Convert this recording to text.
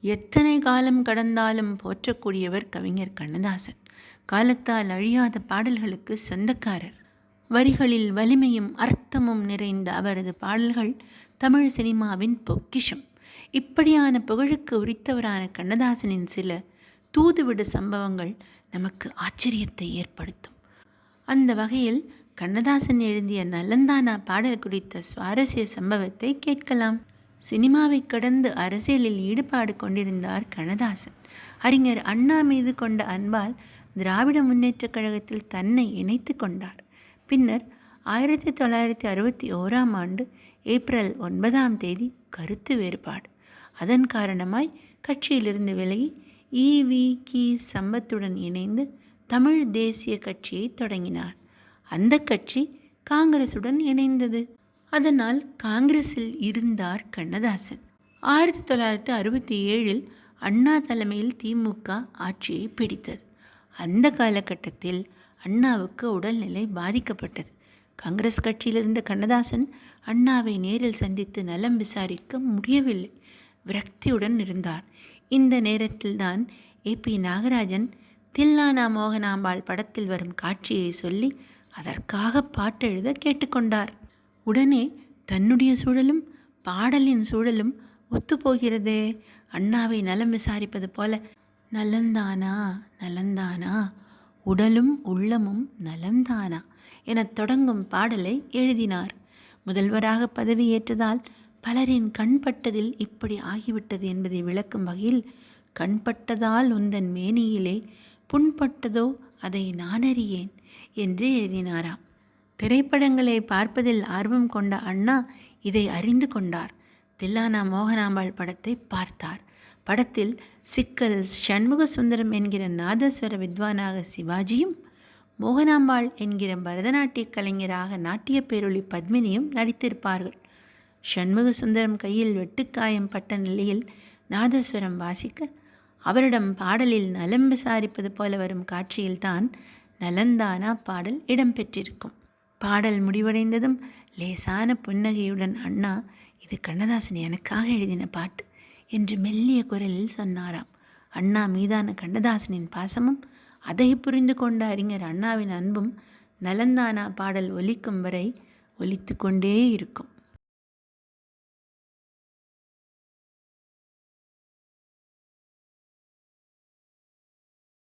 எத்தனை காலம் கடந்தாலும் போற்றக்கூடியவர் கவிஞர் கண்ணதாசன். காலத்தால் அழியாத பாடல்களுக்கு சொந்தக்காரர். வரிகளில் வலிமையும் அர்த்தமும் நிறைந்த அவரது பாடல்கள் தமிழ் சினிமாவின் பொக்கிஷம். இப்படியான புகழுக்கு உரித்தவரான கண்ணதாசனின் சில தூதுவிடு சம்பவங்கள் நமக்கு ஆச்சரியத்தை ஏற்படுத்தும். அந்த வகையில் கண்ணதாசன் எழுதிய நலந்தானா பாடல் குறித்த சுவாரஸ்ய சம்பவத்தை கேட்கலாம். சினிமாவை கடந்து அரசியலில் ஈடுபாடு கொண்டிருந்தார் கண்ணதாசன். அறிஞர் அண்ணா மீது கொண்ட அன்பால் திராவிட முன்னேற்றக் கழகத்தில் தன்னை இணைத்து கொண்டார். பின்னர் ஆயிரத்தி தொள்ளாயிரத்தி அறுபத்தி ஓராம் ஆண்டு ஏப்ரல் ஒன்பதாம் தேதி கருத்து வேறுபாடு. அதன் காரணமாய் கட்சியிலிருந்து விலகி ஈவி கி. சம்பத்துடன் இணைந்து தமிழ் தேசிய கட்சியை தொடங்கினார். அந்த கட்சி காங்கிரசுடன் இணைந்தது. அதனால் காங்கிரஸில் இருந்தார் கண்ணதாசன். ஆயிரத்தி தொள்ளாயிரத்தி அறுபத்தி ஏழில் அண்ணா தலைமையில் திமுக ஆட்சியை பிடித்தது. அந்த காலகட்டத்தில் அண்ணாவுக்கு உடல்நிலை பாதிக்கப்பட்டது. காங்கிரஸ் கட்சியில் இருந்த கண்ணதாசன் அண்ணாவை நேரில் சந்தித்து நலம் விசாரிக்க முடியவில்லை. விரக்தியுடன் இருந்தார். இந்த நேரத்தில்தான் ஏ. பி. நாகராஜன் தில்லானா மோகனாம்பாள் படத்தில் வரும் காட்சியை சொல்லி அதற்காக பாட்டெழுத கேட்டுக்கொண்டார். உடனே தன்னுடைய சூழலும் பாடலின் சூழலும் ஒத்துப்போகிறதே. அண்ணாவை நலம் விசாரிப்பது போல நலந்தானா நலந்தானா? உடலும் உள்ளமும் நலம்தானா? எனத் தொடங்கும் பாடலை எழுதினார். முதல்வராக பதவியேற்றதால் பலரின் கண்பட்டதில் இப்படி ஆகிவிட்டது என்பதை விளக்கும் வகையில் கண்பட்டதால் உந்தன் மேனியிலே புண்பட்டதோ அதை நானறியேன் என்று எழுதினாராம். திரைப்படங்களை பார்ப்பதில் ஆர்வம் கொண்ட அண்ணா இதை அறிந்து கொண்டார். தில்லானா மோகனாம்பாள் படத்தை பார்த்தார். படத்தில் சிக்கல் சண்முக சுந்தரம் என்கிற நாதஸ்வர வித்வானாக சிவாஜியும் மோகனாம்பாள் என்கிற பரதநாட்டிய கலைஞராக நாட்டிய பேரொளி பத்மினியும் நடித்திருப்பார்கள். சண்முக சுந்தரம் கையில் வெட்டுக்காயம் பட்ட நிலையில் நாதஸ்வரம் வாசிக்க அவரிடம் பாடலில் நலம் விசாரிப்பது போல வரும் காட்சியில்தான் நலந்தானா பாடல் இடம்பெற்றிருக்கும் பாடல் முடிவடைந்ததும் லேசான புன்னகையுடன் அண்ணா இது கண்ணதாசன் எனக்காக எழுதின பாட்டு என்று மெல்லிய குரலில் சொன்னாராம். அண்ணா மீதான கண்ணதாசனின் பாசமும் அதை புரிந்து கொண்ட அறிஞர் அண்ணாவின் அன்பும் நலந்தானா பாடல் ஒலிக்கும் வரை ஒலித்து கொண்டே இருக்கும்.